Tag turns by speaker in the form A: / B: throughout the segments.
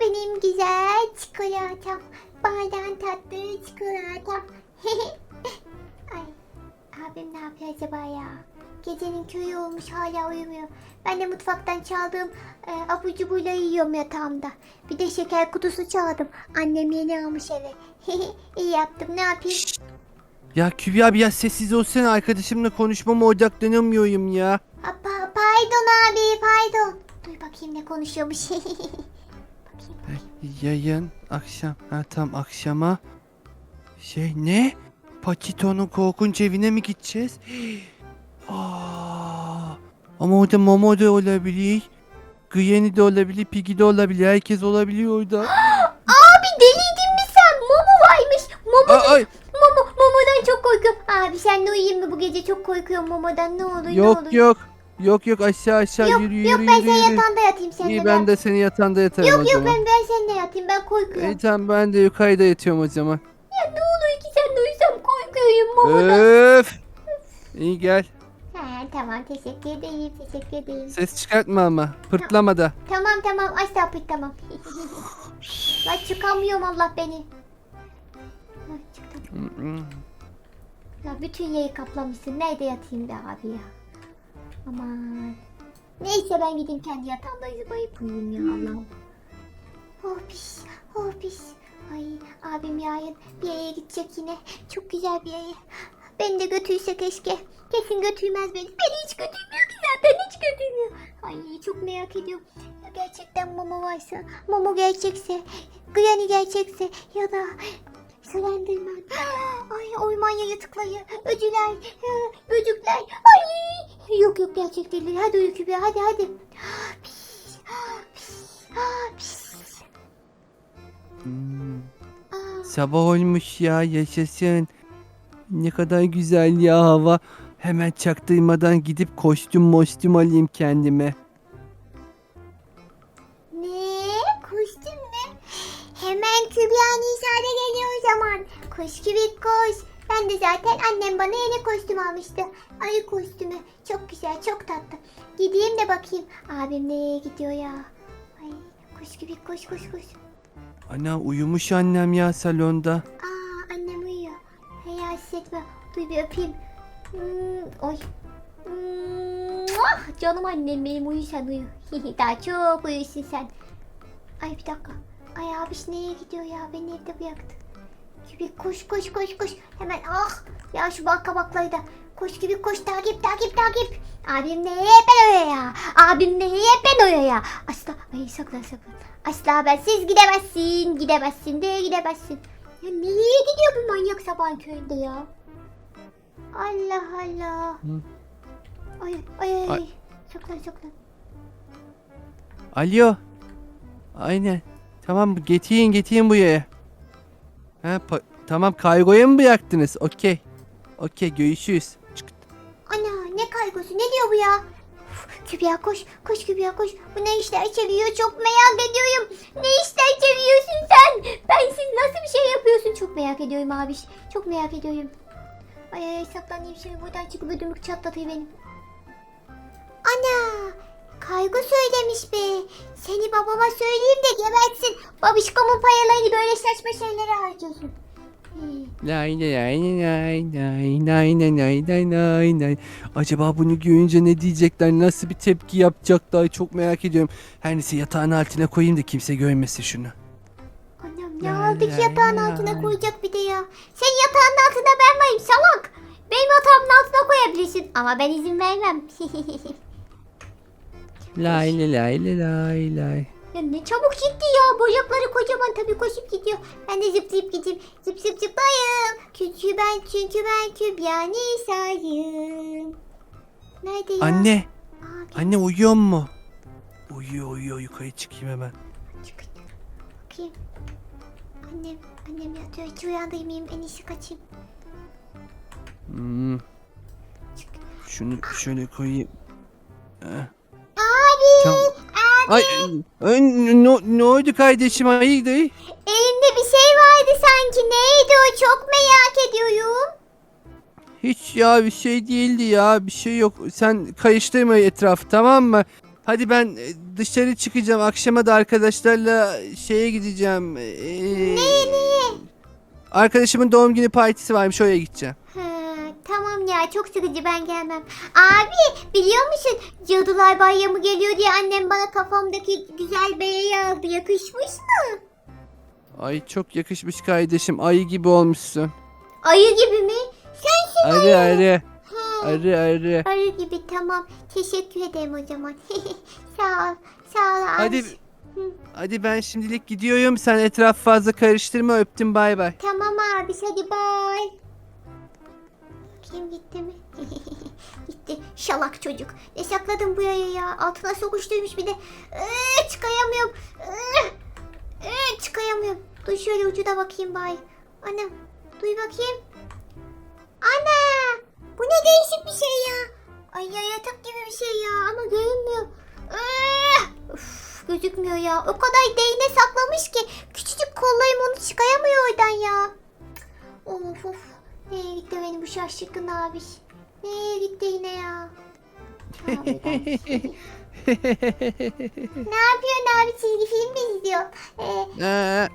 A: benim güzel çikolatam. Baldan tatlı çikolatam. Ay, abim ne yapıyor acaba ya? Gecenin köyü olmuş hala uyumuyor. Ben de mutfaktan çaldığım e, abur cuburları yiyorum yatağımda. Bir de şeker kutusu çaldım. Annem yeni almış eve. İyi yaptım ne yapayım?
B: Ya Kübra biraz sessiz olsana arkadaşımla konuşmama odaklanamıyorum ya.
A: Pa- pardon abi pardon. Duy bakayım ne konuşuyormuş.
B: Yayın akşam. Ha tam akşama. Şey ne? Pakito'nun korkunç evine mi gideceğiz? Aa, ama orada Momo da olabilir. Granny de olabilir, Piggy de olabilir. Herkes olabilir orada.
A: Abi deliydin mi sen? Momo varmış. Momo,
B: Aa, ay,
A: Momo, Momo'dan çok korkuyorum. Abi sen de uyuyayım mı bu gece? Çok korkuyorum Momo'dan. Ne olur ne olur.
B: yok. Yok yok aşağı aşağı
A: Yok,
B: yürü yürü
A: yok
B: yürü.
A: ben senin
B: yürü.
A: yatağında yatayım sen
B: İyi ben de senin yatağında yatarım
A: Yok
B: o
A: yok
B: zaman.
A: ben, ben seninle yatayım ben korkuyorum.
B: İyi tamam ben de yukarıda yatıyorum o zaman.
A: Ya ne olur ki sen de uyusam korkuyorum Momo'dan.
B: Öf. İyi gel.
A: He tamam teşekkür ederim teşekkür ederim.
B: Ses çıkartma ama. Pırtlama da.
A: Tamam tamam asla tamam. Lan çıkamıyorum Allah beni. Hah, çıktım. Ya bütün yeri kaplamışsın. Nerede yatayım be abi ya? Aman. Neyse ben gideyim kendi yatağımda zıbayıp uyuyayım ya Allah'ım. Oh pis, oh pis. Ay abim yarın bir yere gidecek yine. Çok güzel bir yere. Beni de götürse keşke. Kesin götürmez beni. Beni hiç götürmüyor ki zaten hiç götürmüyor. Ay çok merak ediyorum. Ya gerçekten Momo varsa, Momo gerçekse, Granny gerçekse ya da Slenderman. Ay orman yaratıkları, öcüler, böcükler. Ay yok yok gerçek değil. Hadi uyu Kübra hadi hadi. Pis, pis, pis.
B: Hmm. Sabah olmuş ya yaşasın. Ne kadar güzel ya hava. Hemen çaktırmadan gidip kostüm mostüm alayım kendime.
A: Ne? Kostüm mü? Hemen Kübra Nisa'da geliyor o zaman. Koş gibi koş. Ben de zaten annem bana yeni kostüm almıştı. Ayı kostümü. Çok güzel, çok tatlı. Gideyim de bakayım. Abim nereye gidiyor ya? Ay, koş gibi koş koş koş.
B: Ana uyumuş annem ya salonda.
A: Aa annem uyuyor. Hey hissetme. Duy bir öpeyim. Hmm, oy. Hmm, ah, canım annem benim uyu sen uyu. Daha çok uyusun sen. Ay bir dakika. Ay abiş nereye gidiyor ya? Beni evde bıraktı. Gibi koş koş koş koş. Hemen ah. Ya şu banka baklayı da. Koş gibi koş takip takip takip. Abim neye ben oraya? Abim neye ben oraya? Asla. Ay saklan saklan. Asla bensiz gidemezsin. Gidemezsin de gidemezsin. Ya nereye gidiyor bu manyak sabahın köyünde ya? Allah Allah.
B: Hı.
A: Ay ay ay.
B: Ay.
A: Saklan saklan.
B: Alo. Aynen. Tamam getirin getirin buraya. Ha, pa- tamam kargoya mı bıraktınız? Okey. Okey görüşürüz.
A: Ana ne kaygısı ne diyor bu ya? Uf, koş koş Kübra koş. Bu ne işler çeviriyor çok merak ediyorum. Ne işler çeviriyorsun sen? Ben siz nasıl bir şey yapıyorsun? Çok merak ediyorum abi. Çok merak ediyorum. Ay ay ay, saklanayım şimdi buradan çıkıp ödümlük çatlatıyor benim. Ana Kaygı söylemiş be. Seni babama söyleyeyim de gebertsin. Babişkomun paralarını böyle saçma şeylere harcıyorsun.
B: Lay lay lay lay lay lay lay lay lay lay lay. Acaba bunu görünce ne diyecekler? Nasıl bir tepki yapacaklar? Çok merak ediyorum. Her neyse yatağın altına koyayım da kimse görmesin şunu.
A: Annem ne
B: Lay
A: aldı ki
B: lay
A: yatağın altına koyacak bir de ya. Sen yatağın altında ben varım salak. Benim yatağımın altına koyabilirsin ama ben izin vermem.
B: Lay lay lay lay lay
A: ya ne çabuk gitti ya. Bacakları kocaman tabii koşup gidiyor. Ben de zıplayıp gideyim. Zıp zıp zıplayayım. Çünkü ben çünkü ben Kübra Nisa'yım. Nerede ya?
B: Anne,
A: Aa,
B: anne uyuyor mu? Uyuyor uyuyor yukarı çıkayım hemen.
A: çık. Bakayım. Annem, annem yatıyor. Hiç uyandırmayayım. En iyisi kaçayım.
B: Hmm,
A: Çık.
B: şunu şöyle koyayım. Eh. Tamam. Ay, ay, ne, ne oldu kardeşim hayırdır?
A: Elinde bir şey vardı sanki. Neydi o? Çok merak ediyorum.
B: Hiç ya bir şey değildi ya bir şey yok. Sen karıştırma etrafı tamam mı? Hadi ben e, dışarı çıkacağım. Akşama da arkadaşlarla şeye gideceğim. Ee, Arkadaşımın doğum günü partisi varmış oraya gideceğim.
A: Ha, tamam ya çok sıkıcı ben gelmem. Abi biliyor musun Cadılar Bayramı geliyor diye annem bana kafamdaki güzel bereyi aldı. Yakışmış mı?
B: Ay çok yakışmış kardeşim. Ayı gibi olmuşsun.
A: Ayı gibi mi? Sensin
B: Arı arı.
A: Ha,
B: Arı arı.
A: Arı gibi tamam. Teşekkür ederim o zaman. sağ ol. Sağ ol abi.
B: Hadi hadi ben şimdilik gidiyorum. Sen etraf fazla karıştırma. Öptüm bay bay.
A: Tamam abi hadi bay. Kim gitti mi? gitti. Şalak çocuk. Ne sakladın bu yaya ya? Altına sokuştuymuş bir de. Ee, çıkayamıyorum. Ee, çıkayamıyorum. Dur şöyle ucuda bakayım bay. Ana. Duy bakayım. Ana. Bu ne değişik bir şey ya. Ay ya yatak gibi bir şey ya ama görünmüyor. Ee, Üf, gözükmüyor ya. O kadar değine saklamış ki küçücük kollayım onu çıkayamıyor oradan ya. Of of. Nereye gitti benim bu şaşkın abi? Nereye gitti yine ya? Abi, ne yapıyorsun abi çizgi film mi izliyor? Ee,
B: Ee,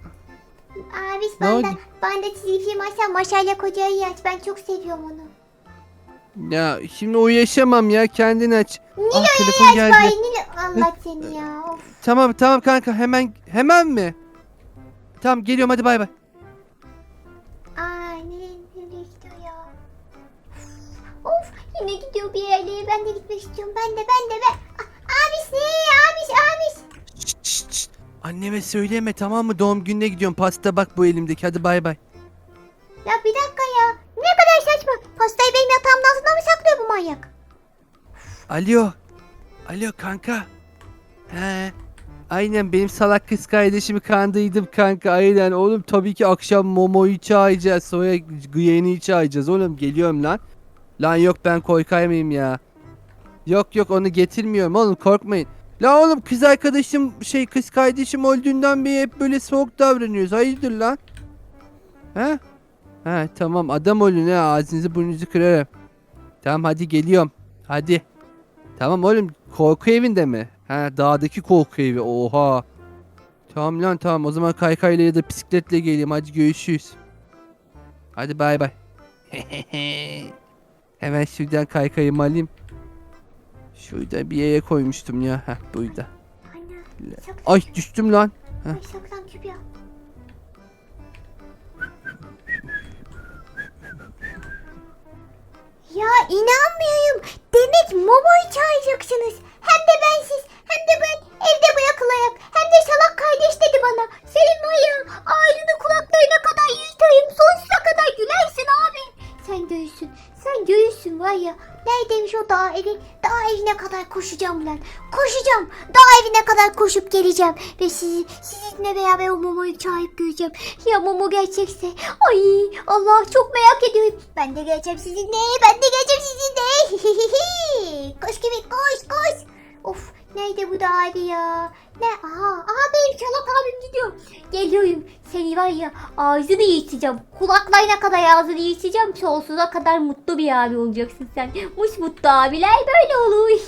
A: abi
B: Ne
A: de,
B: oldu?
A: de çizgi film açsam Maşayla Koca'yı aç. Ben çok seviyorum onu.
B: ya şimdi uğraşamam ya. Kendin aç.
A: Nilo
B: Ah, telefon geldi.
A: bari Nilo. Allah seni ya. Of.
B: Tamam tamam kanka hemen hemen mi? Tamam geliyorum hadi bay bay.
A: Yine gidiyor bir yerlere. Ben de gitmek istiyorum. Ben de ben de ben. Ah, Abis ne? Abis abis.
B: Şşt, şşt, şşt. Anneme söyleme tamam mı? Doğum gününe gidiyorum. Pasta bak bu elimdeki. Hadi bay bay.
A: Ya bir dakika ya. Ne kadar saçma. Pastayı benim yatağımın altında mı saklıyor bu manyak?
B: Alo. Alo kanka. He. Aynen benim salak kız kardeşimi kandıydım kanka. Aynen oğlum tabii ki akşam Momo'yu çağıracağız. Sonra Gwen'i çağıracağız. Oğlum geliyorum lan. Lan yok ben korkar mıyım ya? Yok yok onu getirmiyorum oğlum korkmayın. La oğlum kız arkadaşım şey kız kardeşim öldüğünden beri hep böyle soğuk davranıyoruz. Hayırdır lan? He? He tamam adam olun ha ağzınızı burnunuzu kırarım. Tamam hadi geliyorum. Hadi. Tamam oğlum korku evinde mi? Ha dağdaki korku evi oha. Tamam lan tamam o zaman kaykayla ya da bisikletle geleyim hadi görüşürüz. Hadi bay bay. Hemen şuradan kaykayımı alayım. Şurada bir yere koymuştum ya. Heh.
A: Saklan.
B: Ay düştüm lan.
A: Ya inanmıyorum. Demek Momo'yu çağıracaksınız. Hem de bensiz. Hem de ben evde bırakılarak. Hem de salak kardeş dedi bana. Senin var göğüsün var ya. Neredeymiş o dağ evi? Dağ evine kadar koşacağım lan. Koşacağım. Dağ evine kadar koşup geleceğim. Ve sizi, sizinle beraber o Momo'yu çağırıp göreceğim. Ya Momo gerçekse. Ay Allah çok merak ediyorum. Ben de geleceğim sizinle. Ben de geleceğim sizinle. koş gibi koş koş. Of nerede bu dağ evi ya? Ne? Aha, aha benim çalak abim gidiyor. Geliyorum. Seni var ya ağzını yırtacağım. Kulaklarına kadar ağzını yırtacağım. Sonsuza kadar mutlu bir abi olacaksın sen. Muş mutlu abiler böyle olur.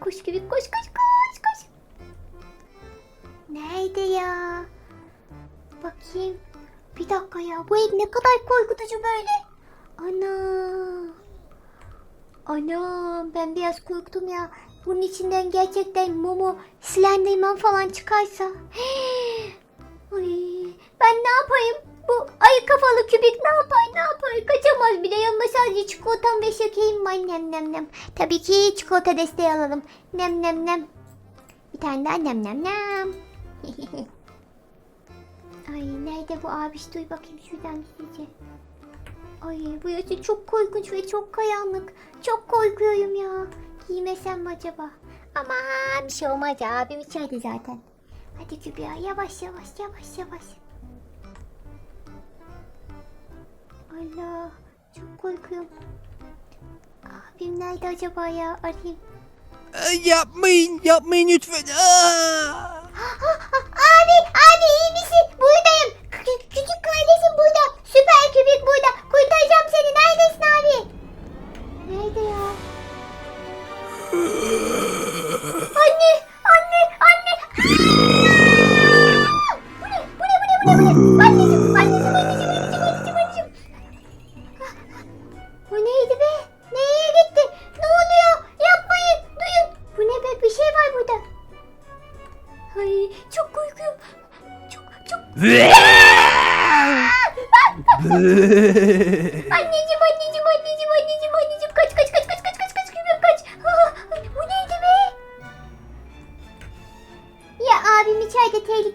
A: koş gibi koş koş koş koş. Nerede ya? Bakayım. Bir dakika ya. Bu ev ne kadar korkutucu böyle. Ana. Ana ben biraz korktum ya. Bunun içinden gerçekten Momo Slenderman falan çıkarsa. Ay, ben ne yapayım? Bu ayı kafalı kübik ne yapar ne yapar? Kaçamaz bir de yanına sadece çikolatam ve şekerim var nem nem nem. Tabii ki çikolata desteği alalım. Nem nem nem. Bir tane daha nem nem nem. Ay nerede bu abiş duy bakayım şuradan gidince. Ay burası çok korkunç ve çok karanlık. Çok korkuyorum ya. Giymesem mi acaba? Aman bir şey olmaz abim içeride zaten. Hadi Kübra yavaş yavaş yavaş yavaş. Allah çok korkuyorum. Abim nerede acaba ya arayayım.
B: Ay, yapmayın yapmayın lütfen. Aa!
A: Abi abi iyi misin? Buradayım. Kü- küçük kardeşim burada. Süper kübik burada. Kurtaracağım seni. Neredesin abi?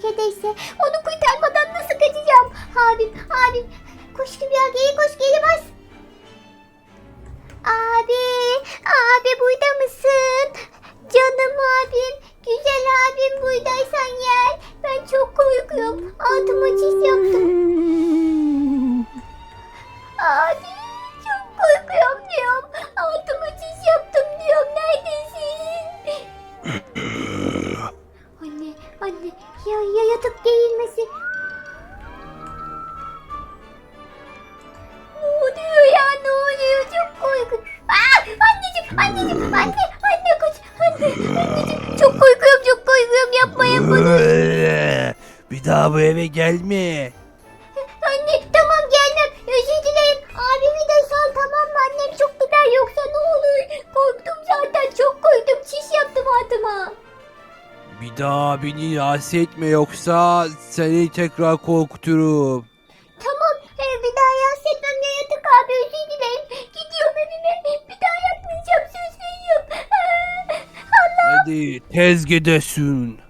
A: Tehlikedeyse onu kurtarmadan nasıl kaçacağım? Abim abim
B: gelme.
A: Anne tamam gelmem özür dilerim. Abimi de sal tamam mı? Annem çok gider. Yoksa ne olur? Korktum zaten. Çok korktum. Çiş yaptım altıma.
B: Bir daha beni rahatsız etme. Yoksa seni tekrar korkuturum.
A: Tamam. E, bir daha rahatsız etmem. Ya yatık abi. Özür dilerim. Gidiyorum evime. Bir daha yapmayacağım. Söz veriyorum. Allah
B: Hadi tez gidesin.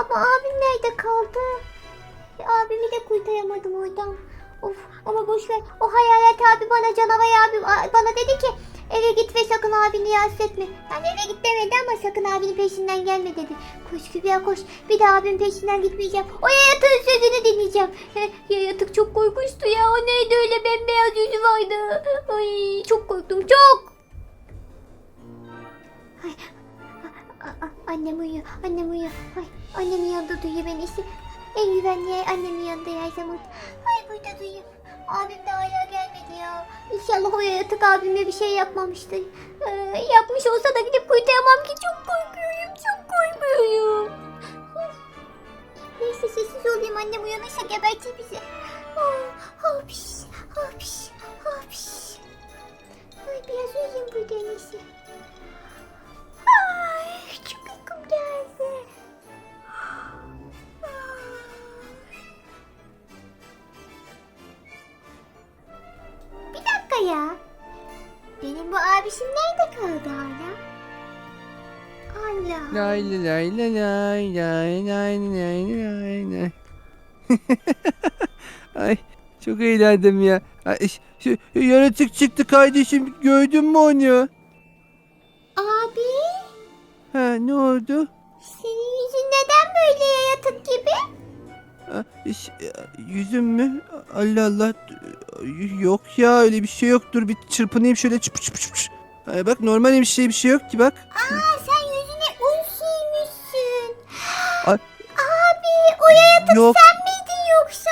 A: Ama abim nerede kaldı? Abimi de kurtaramadım oradan. Of ama boş ver. O hayalet abi bana canavar abi bana dedi ki eve git ve sakın abini rahatsız etme. Yani eve git demedi ama sakın abinin peşinden gelme dedi. Koş Kübra koş. Bir daha abimin peşinden gitmeyeceğim. O yayatığın sözünü dinleyeceğim. He, yayatık çok korkunçtu ya. O neydi öyle? Bembeyaz yüzü vardı. Ay çok korktum çok annem uyuyor, annem uyuyor. Ay, annemin yanında duyuyor beni işte. En güvenli yer annemin yanında her zaman. Ay burada duyuyor. Abim de hala gelmedi ya. İnşallah o yaratık abime bir şey yapmamıştır. Ee, yapmış olsa da gidip kurtaramam ki çok korkuyorum, çok korkuyorum. Neyse sessiz olayım annem uyanırsa gebertir bizi. Hapş, hapş, hapş. Ay biraz uyuyayım burada en
B: Lay lay lay lay lay lay lay lay lay lay. Ay çok eğlendim ya. Ay, şu, yaratık çıktı kardeşim gördün mü onu?
A: Abi
B: Ha ne oldu?
A: senin yüzün neden böyle yatık gibi?
B: Ha, yüzüm mü? Allah Allah. Yok ya öyle bir şey yok. Dur bir çırpınayım şöyle çıp çıp çıp. çıp. Ay, bak normal bir şey bir şey yok ki bak.
A: Aa sen.
B: Ay.
A: Abi o yayatık
B: Yok
A: sen miydin yoksa?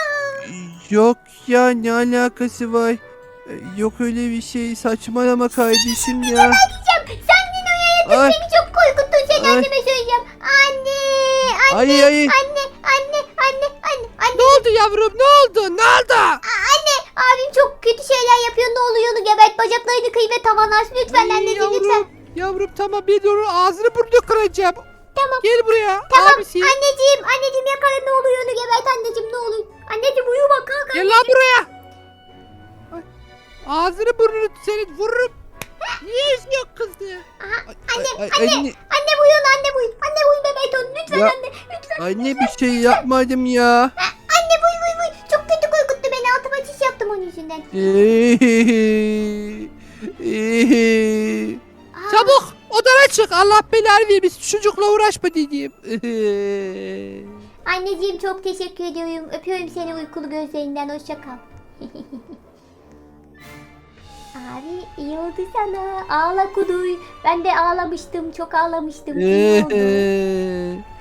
B: yok ya ne alakası var? E, Yok öyle bir şey saçmalama kardeşim ya.
A: Diyeceğim sen yine o yayatık
B: Ay.
A: beni çok korkuttun seni
B: Ay.
A: anneme söyleyeceğim. Anne anne
B: Ay ay.
A: anne anne anne anne anne.
B: Ne oldu yavrum ne oldu ne oldu?
A: Aa, Anne abim çok kötü şeyler yapıyor ne oluyor onu gebert bacaklarını kıy ve tavan aç lütfen
B: Ay,
A: anneciğim
B: yavrum,
A: lütfen.
B: Yavrum tamam bir dur ağzını burnunu kıracağım.
A: Tamam.
B: Gel buraya
A: Tamam
B: abisi.
A: anneciğim anneciğim yakala ne oluyor onu gebert anneciğim ne olur. Anneciğim uyuma kalk
B: Gel lan buraya. Ay, Ağzını burnunu senin vururum. Niye üzüyor kızı?
A: Aha,
B: Ay,
A: anne
B: ay,
A: anne
B: anne.
A: anne uyun anne uyun anne bebeği onu lütfen
B: Ya.
A: anne lütfen.
B: Anne bir şey yapmadım ya.
A: Anne uy uy uy çok kötü korkuttu beni altıma çiş yaptım onun yüzünden. Aa,
B: Çabuk odana çık Allah belanı vermesin çocukla uğraşma dediğim.
A: Anneciğim çok teşekkür ediyorum. Öpüyorum seni uykulu gözlerinden. Hoşça kal. Abi iyi oldu sana. Ağla kuduy. Ben de ağlamıştım. Çok ağlamıştım. İyi oldu.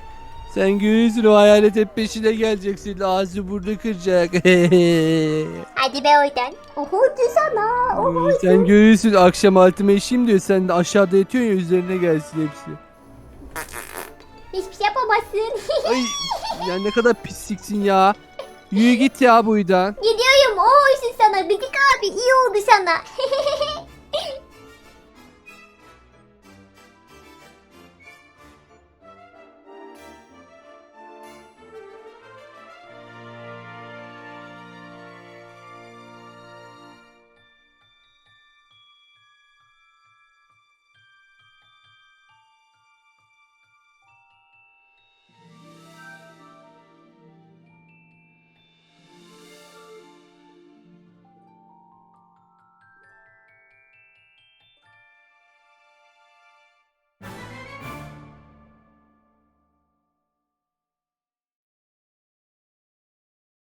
B: Sen görürsün o hayalet hep peşine gelecek senin ağzı burada kıracak.
A: Hadi be oradan. Oho sana. Oho.
B: sen görürsün akşam altıma işim diyor sen de aşağıda yatıyorsun ya üzerine gelsin hepsi.
A: Hiçbir şey yapamazsın.
B: Ay ya ne kadar pisliksin ya. Yürü git ya buradan.
A: Gidiyorum. O olsun sana. Bitik abi iyi oldu sana.